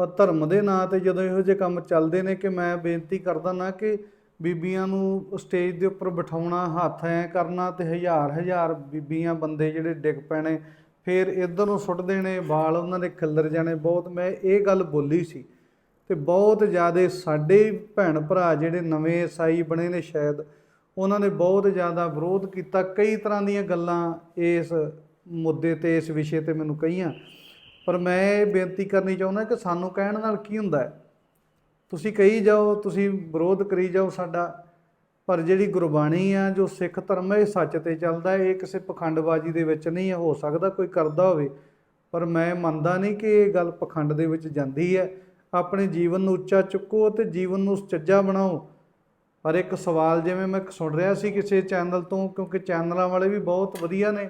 ਪਰ ਧਰਮ ਦੇ ਨਾਂ ਤੇ ਜਦੋਂ ਇਹੋ ਜਿਹੇ ਕੰਮ ਚੱਲਦੇ ਨੇ ਕਿ ਮੈਂ ਬੇਨਤੀ ਕਰਦਾ ਨਾ ਕਿ ਬੀਬੀਆਂ ਨੂੰ ਸਟੇਜ ਦੇ ਉੱਪਰ ਬਿਠਾਉਣਾ, ਹੱਥ ਐ ਕਰਨਾ ਤੇ ਹਜ਼ਾਰ ਹਜ਼ਾਰ ਬੀਬੀਆਂ ਬੰਦੇ ਜਿਹੜੇ ਡਿੱਗ ਪੈਣੇ, ਫਿਰ ਇਧਰ ਨੂੰ ਸੁੱਟ ਦੇਣੇ, ਵਾਲ ਉਹਨਾਂ ਦੇ ਖਿੱਲਰ ਜਾਣੇ ਬਹੁਤ। ਮੈਂ ਇਹ ਗੱਲ ਬੋਲੀ ਸੀ ਤੇ ਬਹੁਤ ਜ਼ਿਆਦਾ ਸਾਡੇ ਭੈਣ ਭਰਾ ਜਿਹੜੇ ਨਵੇਂ ਈਸਾਈ ਬਣੇ ਨੇ ਸ਼ਾਇਦ, ਉਹਨਾਂ ਨੇ ਬਹੁਤ ਜ਼ਿਆਦਾ ਵਿਰੋਧ ਕੀਤਾ। ਕਈ ਤਰ੍ਹਾਂ ਦੀਆਂ ਗੱਲਾਂ ਇਸ ਮੁੱਦੇ ਤੇ, ਇਸ ਵਿਸ਼ੇ ਤੇ ਮੈਨੂੰ ਕਹੀਆਂ। ਪਰ ਮੈਂ ਇਹ ਬੇਨਤੀ ਕਰਨੀ ਚਾਹੁੰਦਾ ਕਿ ਸਾਨੂੰ ਕਹਿਣ ਨਾਲ ਕੀ ਹੁੰਦਾ ਤੁਸੀਂ ਕਹੀ ਜਾਓ, ਤੁਸੀਂ ਵਿਰੋਧ ਕਰੀ ਜਾਓ ਸਾਡਾ, ਪਰ ਜਿਹੜੀ ਗੁਰਬਾਣੀ ਆ, ਜੋ ਸਿੱਖ ਧਰਮ ਹੈ, ਇਹ ਸੱਚ ਤੇ ਚੱਲਦਾ ਇਹ ਕਿਸੇ ਪਖੰਡਬਾਜ਼ੀ ਦੇ ਵਿੱਚ ਨਹੀਂ ਹੈ, ਹੋ ਸਕਦਾ ਕੋਈ ਕਰਦਾ ਹੋਵੇ, ਪਰ ਮੈਂ ਮੰਨਦਾ ਨਹੀਂ ਕਿ ਇਹ ਗੱਲ ਪਖੰਡ ਦੇ ਵਿੱਚ ਜਾਂਦੀ ਹੈ। ਆਪਣੇ ਜੀਵਨ ਨੂੰ ਉੱਚਾ ਚੁੱਕੋ ਤੇ ਜੀਵਨ ਨੂੰ ਸੁਚੱਜਾ ਬਣਾਓ। ਪਰ ਇੱਕ ਸਵਾਲ ਜਿਵੇਂ ਮੈਂ ਸੁਣ ਰਿਹਾ ਸੀ ਕਿਸੇ ਚੈਨਲ ਤੋਂ, ਕਿਉਂਕਿ ਚੈਨਲਾਂ ਵਾਲੇ ਵੀ ਬਹੁਤ ਵਧੀਆ ਨੇ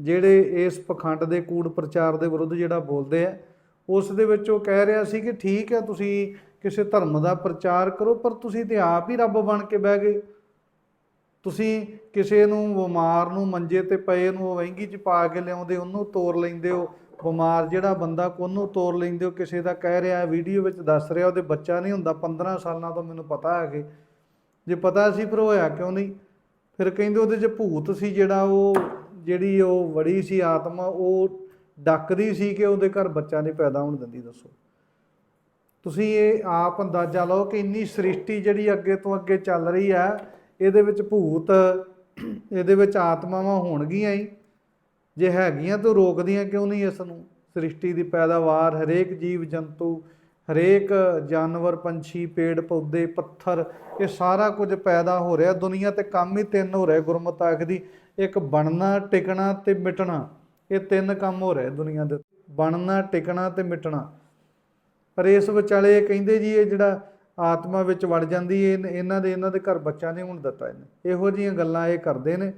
ਜਿਹੜੇ ਇਸ ਪਖੰਡ ਦੇ ਕੂੜ ਪ੍ਰਚਾਰ ਦੇ ਵਿਰੁੱਧ ਜਿਹੜਾ ਬੋਲਦੇ ਆ, ਉਸ ਦੇ ਵਿੱਚ ਉਹ ਕਹਿ ਰਿਹਾ ਸੀ ਕਿ ਠੀਕ ਹੈ, ਤੁਸੀਂ ਕਿਸੇ ਧਰਮ ਦਾ ਪ੍ਰਚਾਰ ਕਰੋ, ਪਰ ਤੁਸੀਂ ਤੇ ਆਪ ਹੀ ਰੱਬ ਬਣ ਕੇ ਬਹਿ ਗਏ। ਤੁਸੀਂ ਕਿਸੇ ਨੂੰ ਬਿਮਾਰ ਨੂੰ ਮੰਜੇ ਤੇ ਪਏ ਨੂੰ ਵਹਿੰਗੀ ਚ ਪਾ ਕੇ ਲਿਆਉਂਦੇ, ਉਹਨੂੰ ਤੋੜ ਲੈਂਦੇ ਹੋ। ਬਿਮਾਰ ਜਿਹੜਾ ਬੰਦਾ ਉਹਨੂੰ ਤੋੜ ਲੈਂਦੇ ਹੋ, ਕਿਸੇ ਦਾ ਕਹਿ ਰਿਹਾ ਵੀਡੀਓ ਵਿੱਚ ਦੱਸ ਰਿਹਾ, ਉਹਦੇ ਬੱਚਾ ਨਹੀਂ ਹੁੰਦਾ 15 ਸਾਲਾਂ ਤੋਂ ਮੈਨੂੰ ਪਤਾ ਹੈ ਕਿ। ਜੇ ਪਤਾ ਸੀ ਫਿਰ ਹੋਇਆ ਕਿਉਂ ਨਹੀਂ? ਫਿਰ ਕਹਿੰਦੇ ਉਹਦੇ 'ਚ ਭੂਤ ਸੀ ਜਿਹੜਾ, ਉਹ ਜਿਹੜੀ ਉਹ ਵੜੀ ਸੀ ਆਤਮਾ, ਉਹ ਡੱਕਦੀ ਸੀ ਕਿ ਉਹਦੇ ਘਰ ਬੱਚਾ ਨਹੀਂ ਪੈਦਾ ਹੋਣ ਦਿੰਦੀ, ਦੱਸੋ। ਤੁਸੀਂ ਇਹ ਆਪ ਅੰਦਾਜ਼ਾ ਲਓ ਕਿ ਇੰਨੀ ਸ੍ਰਿਸ਼ਟੀ ਜਿਹੜੀ ਅੱਗੇ ਤੋਂ ਅੱਗੇ ਚੱਲ ਰਹੀ ਆ ਇਹਦੇ ਵਿੱਚ ਭੂਤ, ਇਹਦੇ ਵਿੱਚ ਆਤਮਾਵਾਂ ਹੋਣਗੀਆਂ ਹੀ। ਜੇ ਹੈਗੀਆਂ ਤਾਂ ਰੋਕਦੀਆਂ ਕਿਉਂ ਨਹੀਂ ਇਸ ਨੂੰ? ਸ੍ਰਿਸ਼ਟੀ ਦੀ ਪੈਦਾਵਾਰ ਹਰੇਕ ਜੀਵ ਜੰਤੂ ਹਰੇਕ ਜਾਨਵਰ, ਪੰਛੀ, ਪੇੜ, ਪੌਦੇ, ਪੱਥਰ, ਇਹ ਸਾਰਾ ਕੁਝ ਪੈਦਾ ਹੋ ਰਿਹਾ। ਦੁਨੀਆ ਤੇ ਕੰਮ ਹੀ ਤਿੰਨ ਹੋ ਰਿਹਾ। ਗੁਰਮਤਿ ਆਖਦੀ ਇੱਕ ਬਣਨਾ, ਟਿਕਣਾ ਤੇ ਮਿਟਣਾ। ਇਹ ਤਿੰਨ ਕੰਮ ਹੋ ਰਹੇ ਦੁਨੀਆ ਦੇ ਬਣਨਾ, ਟਿਕਣਾ ਤੇ ਮਿਟਣਾ। ਪਰ ਇਸ ਵਿਚਾਲੇ ਇਹ ਕਹਿੰਦੇ ਜੀ, ਇਹ ਜਿਹੜਾ ਆਤਮਾ ਵਿੱਚ ਵੜ ਜਾਂਦੀ ਹੈ ਇਹਨ- ਇਹਨਾਂ ਦੇ ਇਹਨਾਂ ਦੇ ਘਰ ਬੱਚਾ ਨਹੀਂ ਹੁਣ ਦਿੱਤਾ ਇਹਨੇ। ਇਹੋ ਜੀਆਂ ਗੱਲਾਂ ਇਹ ਕਰਦੇ ਨੇ।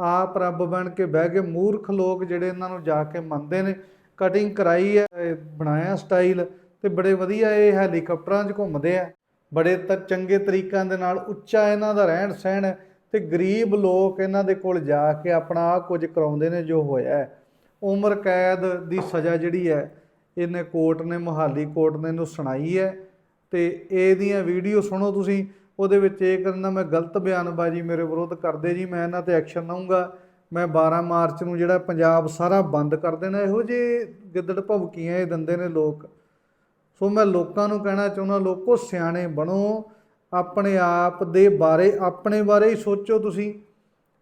ਆਪ ਰੱਬ ਬਣ ਕੇ ਬਹਿ ਗਏ ਮੂਰਖ ਲੋਕ ਜਿਹੜੇ ਇਹਨਾਂ ਨੂੰ ਜਾ ਕੇ ਮੰਨਦੇ ਨੇ। ਕਟਿੰਗ ਕਰਾਈ ਹੈ ਬਣਾਇਆ ਸਟਾਈਲ ਤੇ ਬੜੇ ਵਧੀਆ ਇਹ ਹੈਲੀਕਾਪਟਰਾਂ 'ਚ ਘੁੰਮਦੇ ਆ। ਬੜੇ ਤ, ਚੰਗੇ ਤਰੀਕਾਂ ਦੇ ਨਾਲ ਉੱਚਾ ਇਹਨਾਂ ਦਾ ਰਹਿਣ ਸਹਿਣ ਹੈ ਤੇ ਗਰੀਬ ਲੋਕ ਇਹਨਾਂ ਦੇ ਕੋਲ ਜਾ ਕੇ ਆਪਣਾ ਆਹ ਕੁਝ ਕਰਾਉਂਦੇ ਨੇ ਜੋ ਹੋਇਆ ਹੈ। ਉਮਰ ਕੈਦ ਦੀ ਸਜ਼ਾ ਜਿਹੜੀ ਹੈ, ਇਹਨੇ ਕੋਰਟ ਨੇ, ਮੁਹਾਲੀ ਕੋਰਟ ਨੇ ਇਹਨੂੰ ਸੁਣਾਈ ਹੈ ਤੇ ਇਹਦੀਆਂ ਵੀਡੀਓ ਸੁਣੋ ਤੁਸੀਂ। ਉਹਦੇ ਵਿੱਚ ਇਹ ਕਹਿੰਦਾ, ਮੈਂ ਗਲਤ ਬਿਆਨਬਾਜ਼ੀ ਮੇਰੇ ਵਿਰੁੱਧ ਕਰਦੇ ਜੀ, ਮੈਂ ਇਹਨਾਂ ਤੇ ਐਕਸ਼ਨ ਲਵਾਂਗਾ ਮੈਂ 12 ਮਾਰਚ ਨੂੰ ਜਿਹੜਾ ਪੰਜਾਬ ਸਾਰਾ ਬੰਦ ਕਰ ਦੇਣਾ। ਇਹੋ ਜਿਹੇ ਗਿੱਦੜ ਭਵਕੀਆਂ ਇਹ ਦਿੰਦੇ ਨੇ ਲੋਕ। ਸੋ ਮੈਂ ਲੋਕਾਂ ਨੂੰ ਕਹਿਣਾ ਚਾਹੁੰਦਾ, ਲੋਕੋ ਸਿਆਣੇ ਬਣੋ। ਆਪਣੇ ਆਪ ਦੇ ਬਾਰੇ, ਆਪਣੇ ਬਾਰੇ ਹੀ ਸੋਚੋ ਤੁਸੀਂ।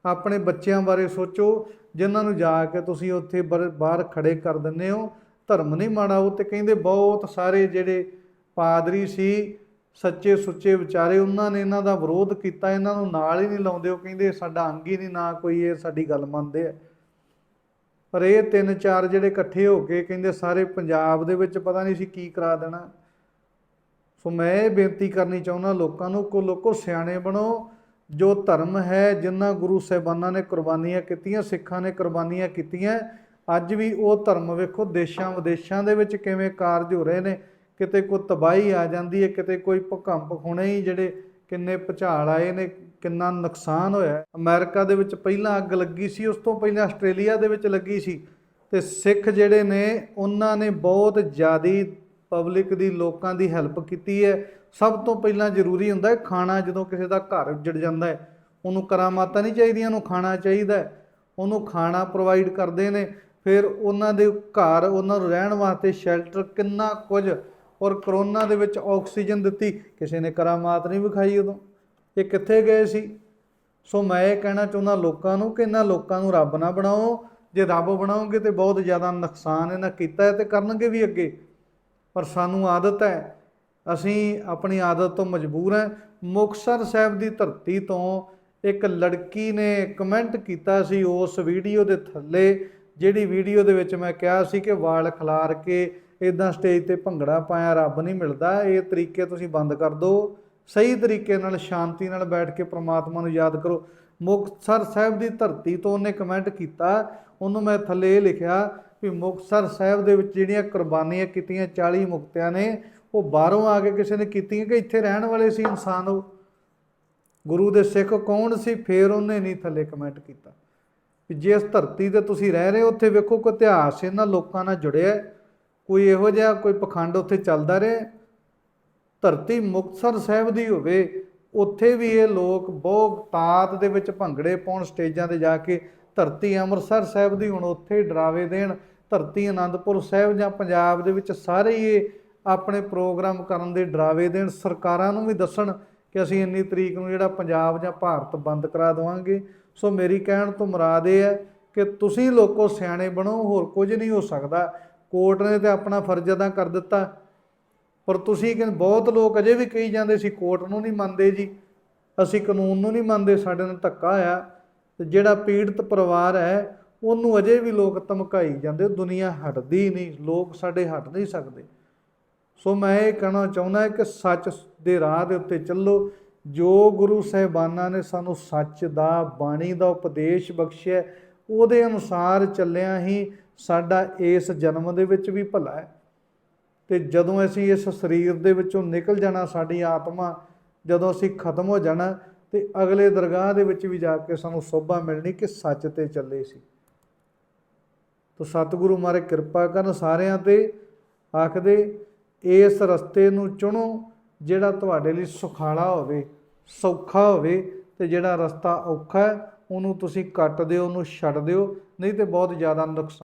ਆਪਣੇ ਬੱਚਿਆਂ ਬਾਰੇ ਸੋਚੋ, ਜਿਨ੍ਹਾਂ ਨੂੰ ਜਾ ਕੇ ਤੁਸੀਂ ਉੱਥੇ ਬਰ- ਬਾਹਰ ਖੜੇ ਕਰ ਦਿੰਦੇ ਹੋ। ਧਰਮ ਨਹੀਂ ਮਾੜਾ, ਉਹ ਤੇ ਕਹਿੰਦੇ ਬਹੁਤ ਸਾਰੇ ਜਿਹੜੇ ਪਾਦਰੀ ਸੀ, ਸੱਚੇ ਸੁੱਚੇ ਵਿਚਾਰੇ, ਉਹਨਾਂ ਨੇ ਇਹਨਾਂ ਦਾ ਵਿਰੋਧ ਕੀਤਾ, ਇਹਨਾਂ ਨੂੰ ਨਾਲ ਹੀ ਨਹੀਂ ਲਾਉਂਦੇ। ਉਹ ਕਹਿੰਦੇ ਸਾਡਾ ਅੰਗ ਹੀ ਨਹੀਂ, ਨਾ ਕੋਈ ਇਹ ਸਾਡੀ ਗੱਲ ਮੰਨਦੇ ਆ। ਪਰ ਇਹ ਤਿੰਨ ਚਾਰ ਜਿਹੜੇ ਇਕੱਠੇ ਹੋ ਕੇ ਕਹਿੰਦੇ ਸਾਰੇ ਪੰਜਾਬ ਦੇ ਵਿੱਚ ਪਤਾ ਨਹੀਂ ਸੀ ਕੀ ਕਰਾ ਦੇਣਾ। ਸੋ ਮੈਂ ਇਹ ਬੇਨਤੀ ਕਰਨੀ ਚਾਹੁੰਦਾ ਲੋਕਾਂ ਨੂੰ ਕੋ ਲੋਕੋ ਸਿਆਣੇ ਬਣੋ। ਜੋ ਧਰਮ ਹੈ, ਜਿਨ੍ਹਾਂ ਗੁਰੂ ਸਾਹਿਬਾਨਾਂ ਨੇ ਕੁਰਬਾਨੀਆਂ ਕੀਤੀਆਂ, ਸਿੱਖਾਂ ਨੇ ਕੁਰਬਾਨੀਆਂ ਕੀਤੀਆਂ, ਅੱਜ ਵੀ ਉਹ ਧਰਮ ਵੇਖੋ, ਦੇਸ਼ਾਂ ਵਿਦੇਸ਼ਾਂ ਦੇ ਵਿੱਚ ਕਿਵੇਂ ਕਾਰਜ ਹੋ ਰਹੇ ਨੇ। ਕਿਤੇ ਕੋਈ ਤਬਾਹੀ ਆ ਜਾਂਦੀ ਹੈ, ਕਿਤੇ ਕੋਈ ਭੂਕੰਪ ਹੁਣੇ ਹੀ ਜਿਹੜੇ ਕਿੰਨੇ ਭੁਚਾਲ ਆਏ ਨੇ ਕਿੰਨਾ ਨੁਕਸਾਨ ਹੋਇਆ। ਹੈ। ਅਮਰੀਕਾ ਦੇ ਵਿੱਚ ਪਹਿਲਾਂ ਅੱਗ ਲੱਗੀ ਸੀ, ਉਸ ਤੋਂ ਪਹਿਲਾਂ ਆਸਟ੍ਰੇਲੀਆ ਦੇ ਵਿੱਚ ਲੱਗੀ ਸੀ। ਤੇ ਸਿੱਖ ਜਿਹੜੇ ਨੇ, ਉਹਨਾਂ ਨੇ ਬਹੁਤ ਜ਼ਿਆਦੀ ਪਬਲਿਕ ਦੀ, ਲੋਕਾਂ ਦੀ ਹੈਲਪ ਕੀਤੀ ਹੈ। ਸਭ ਤੋਂ ਪਹਿਲਾਂ ਜ਼ਰੂਰੀ ਹੁੰਦਾ ਹੈ, ਖਾਣਾ ਜਦੋਂ ਕਿਸੇ ਦਾ ਘਰ ਉੱਜੜ ਜਾਂਦਾ ਹੈ, ਉਹਨੂੰ ਕਰਾਮਾਤਾਂ ਨਹੀਂ ਚਾਹੀਦੀਆਂ, ਉਹਨੂੰ ਖਾਣਾ ਚਾਹੀਦਾ ਉਹਨੂੰ ਖਾਣਾ ਪ੍ਰੋਵਾਈਡ ਕਰਦੇ ਨੇ। ਫਿਰ ਉਹਨਾਂ ਦੇ ਘਰ, ਉਹਨਾਂ ਨੂੰ ਰਹਿਣ ਵਾਸਤੇ ਸ਼ੈਲਟਰ ਕਿੰਨਾ ਕੁਝ, ਔਰ ਕਰੋਨਾ ਦੇ ਵਿੱਚ ਆਕਸੀਜਨ ਦਿੱਤੀ। ਕਿਸੇ ਨੇ ਕਰਾਮਾਤ ਨਹੀਂ ਵਿਖਾਈ ਉਦੋਂ। ਇਹ ਕਿੱਥੇ ਗਏ ਸੀ? ਸੋ ਮੈਂ ਇਹ ਕਹਿਣਾ ਚਾਹੁੰਦਾ ਲੋਕਾਂ ਨੂੰ ਕਿ ਇਹਨਾਂ ਲੋਕਾਂ ਨੂੰ ਰੱਬ ਨਾ ਬਣਾਓ। ਜੇ ਰੱਬ ਬਣਾਓਗੇ ਤੇ ਬਹੁਤ ਜ਼ਿਆਦਾ ਨੁਕਸਾਨ ਇਹਨਾਂ ਕੀਤਾ ਹੈ ਤੇ ਕਰਨਗੇ ਵੀ ਅੱਗੇ। ਪਰ ਸਾਨੂੰ ਆਦਤ ਹੈ। ਅਸੀਂ ਆਪਣੀ ਆਦਤ ਤੋਂ ਮਜਬੂਰ ਹਾਂ। ਮੁਕਤਸਰ ਸਾਹਿਬ ਦੀ ਧਰਤੀ ਤੋਂ ਇੱਕ ਲੜਕੀ ਨੇ ਕਮੈਂਟ ਕੀਤਾ ਸੀ ਉਸ ਵੀਡੀਓ ਦੇ ਥੱਲੇ, ਜਿਹੜੀ ਵੀਡੀਓ ਦੇ ਵਿੱਚ ਮੈਂ ਕਿਹਾ ਸੀ ਕਿ ਵਾਲ ਖਿਲਾਰ ਕੇ ਇਦਾਂ ਸਟੇਜ ਤੇ ਭੰਗੜਾ ਪਾਇਆ, ਰੱਬ ਨਹੀਂ ਮਿਲਦਾ। ਇਹ ਤਰੀਕੇ ਤੁਸੀਂ ਬੰਦ ਕਰ ਦਿਓ। ਸਹੀ ਤਰੀਕੇ ਨਾਲ, ਸ਼ਾਂਤੀ ਨਾਲ ਬੈਠ ਕੇ ਪ੍ਰਮਾਤਮਾ ਨੂੰ ਯਾਦ ਕਰੋ। ਮੁਕਤਸਰ ਸਾਹਿਬ ਦੀ ਧਰਤੀ ਤੋਂ ਉਹਨੇ ਕਮੈਂਟ ਕੀਤਾ, ਉਹਨੂੰ ਮੈਂ ਥੱਲੇ ਇਹ ਲਿਖਿਆ ਵੀ ਮੁਕਤਸਰ ਸਾਹਿਬ ਦੇ ਵਿੱਚ ਜਿਹੜੀਆਂ ਕੁਰਬਾਨੀਆਂ ਕੀਤੀਆਂ 40 ਮੁਕਤਿਆਂ ਨੇ, ਉਹ ਬਾਹਰੋਂ ਆ ਕੇ ਕਿਸੇ ਨੇ ਕੀਤੀਆਂ ਕਿ ਇੱਥੇ ਰਹਿਣ ਵਾਲੇ ਸੀ ਇਨਸਾਨ ਉਹ? ਗੁਰੂ ਦੇ ਸਿੱਖ ਕੌਣ ਸੀ? ਫੇਰ ਉਹਨੇ ਨਹੀਂ ਥੱਲੇ ਕਮੈਂਟ ਕੀਤਾ। ਵੀ ਜਿਸ ਧਰਤੀ ਤੇ ਤੁਸੀਂ ਰਹਿ ਰਹੇ ਹੋ, ਉੱਥੇ ਵੇਖੋ ਕੋਈ ਇਤਿਹਾਸ ਇਹਨਾਂ ਲੋਕਾਂ ਨਾਲ ਜੁੜਿਆ ਕੋਈ ਇਹੋ ਜਿਹਾ ਕੋਈ ਪਖੰਡ ਉੱਥੇ ਚੱਲਦਾ ਰਿਹਾ ਧਰਤੀ ਮੁਕਤਸਰ ਸਾਹਿਬ ਦੀ ਹੋਵੇ, ਉੱਥੇ ਵੀ ਇਹ ਲੋਕ ਬਹੁਤ ਤਾਤ ਦੇ ਵਿੱਚ ਭੰਗੜੇ ਪਾਉਣ ਸਟੇਜਾਂ ਤੇ ਜਾ ਕੇ ਧਰਤੀ ਅੰਮ੍ਰਿਤਸਰ ਸਾਹਿਬ ਦੀ ਹੁਣ ਉੱਥੇ ਡਰਾਵੇ ਦੇਣ, ਧਰਤੀ ਆਨੰਦਪੁਰ ਸਾਹਿਬ ਜਾਂ ਪੰਜਾਬ ਦੇ ਵਿੱਚ ਸਾਰੇ ਹੀ ਇਹ ਆਪਣੇ ਪ੍ਰੋਗਰਾਮ ਕਰਨ ਦੇ ਡਰਾਵੇ ਦੇਣ, ਸਰਕਾਰਾਂ ਨੂੰ ਵੀ ਦੱਸਣ ਕਿ ਅਸੀਂ ਇੰਨੀ ਤਰੀਕ ਨੂੰ ਜਿਹੜਾ ਪੰਜਾਬ ਜਾਂ ਭਾਰਤ ਬੰਦ ਕਰਾ ਦੇਵਾਂਗੇ। ਸੋ ਮੇਰੀ ਕਹਿਣ ਤੋਂ ਮੁਰਾਦ ਇਹ ਹੈ ਕਿ ਤੁਸੀਂ ਲੋਕੋ ਸਿਆਣੇ ਬਣੋ, ਹੋਰ ਕੁਝ ਨਹੀਂ ਹੋ ਸਕਦਾ। ਕੋਰਟ ਨੇ ਤੇ ਆਪਣਾ ਫਰਜ਼ ਅਦਾ ਕਰ ਦਿੱਤਾ। ਪਰ ਤੁਸੀਂ ਕਿ ਬਹੁਤ ਲੋਕ ਅਜੇ ਵੀ ਕਹੀ ਜਾਂਦੇ ਸੀ, ਕੋਰਟ ਨੂੰ ਨਹੀਂ ਮੰਨਦੇ ਜੀ। ਅਸੀਂ ਕਾਨੂੰਨ ਨੂੰ ਨਹੀਂ ਮੰਨਦੇ, ਸਾਡੇ ਨਾਲ ਧੱਕਾ ਹੋਇਆ ਤੇ ਜਿਹੜਾ ਪੀੜਤ ਪਰਿਵਾਰ ਹੈ, ਉਹਨੂੰ ਅਜੇ ਵੀ ਲੋਕ ਧਮਕਾਈ ਜਾਂਦੇ ਦੁਨੀਆ ਹਟਦੀ ਨਹੀਂ, ਲੋਕ ਸਾਡੇ ਹਟ ਨਹੀਂ ਸਕਦੇ। ਸੋ ਮੈਂ ਇਹ ਕਹਿਣਾ ਚਾਹੁੰਦਾ ਕਿ ਸੱਚ ਦੇ ਰਾਹ ਦੇ ਉੱਤੇ ਚੱਲੋ। ਜੋ ਗੁਰੂ ਸਾਹਿਬਾਨਾਂ ਨੇ ਸਾਨੂੰ ਸੱਚ ਦਾ, ਬਾਣੀ ਦਾ ਉਪਦੇਸ਼ ਬਖਸ਼ਿਆ, ਉਹਦੇ ਅਨੁਸਾਰ ਚੱਲਿਆ ਹੀ ਸਾਡਾ ਇਸ ਜਨਮ ਦੇ ਵਿੱਚ ਵੀ ਭਲਾ ਹੈ। ਤੇ ਜਦੋਂ ਅਸੀਂ ਇਸ ਸਰੀਰ ਦੇ ਵਿੱਚੋਂ ਨਿਕਲ ਜਾਣਾ ਸਾਡੀ ਆਤਮਾ, ਜਦੋਂ ਅਸੀਂ ਖਤਮ ਹੋ ਜਾਣਾ ਤੇ ਅਗਲੇ ਦਰਗਾਹ ਦੇ ਵਿੱਚ ਵੀ ਜਾ ਕੇ ਸਾਨੂੰ ਸੋਭਾ ਮਿਲਣੀ ਕਿ ਸੱਚ ਤੇ ਚੱਲੇ ਸੀ। ਤੋ ਸਤਿਗੁਰੂ ਮਾਰੇ ਕਿਰਪਾ ਕਰਨ ਸਾਰਿਆਂ ਤੇ ਆਖਦੇ, ਇਸ ਰਸਤੇ ਨੂੰ ਚੁਣੋ ਜਿਹੜਾ ਤੁਹਾਡੇ ਲਈ ਸੁਖਾਲਾ ਹੋਵੇ, ਸੌਖਾ ਹੋਵੇ ਤੇ ਜਿਹੜਾ ਰਸਤਾ ਔਖਾ ਹੈ, ਉਹਨੂੰ ਤੁਸੀਂ ਕੱਟ ਦਿਓ, ਉਹਨੂੰ ਛੱਡ ਦਿਓ, ਨਹੀਂ ਤੇ ਬਹੁਤ ਜ਼ਿਆਦਾ ਨੁਕਸਾਨ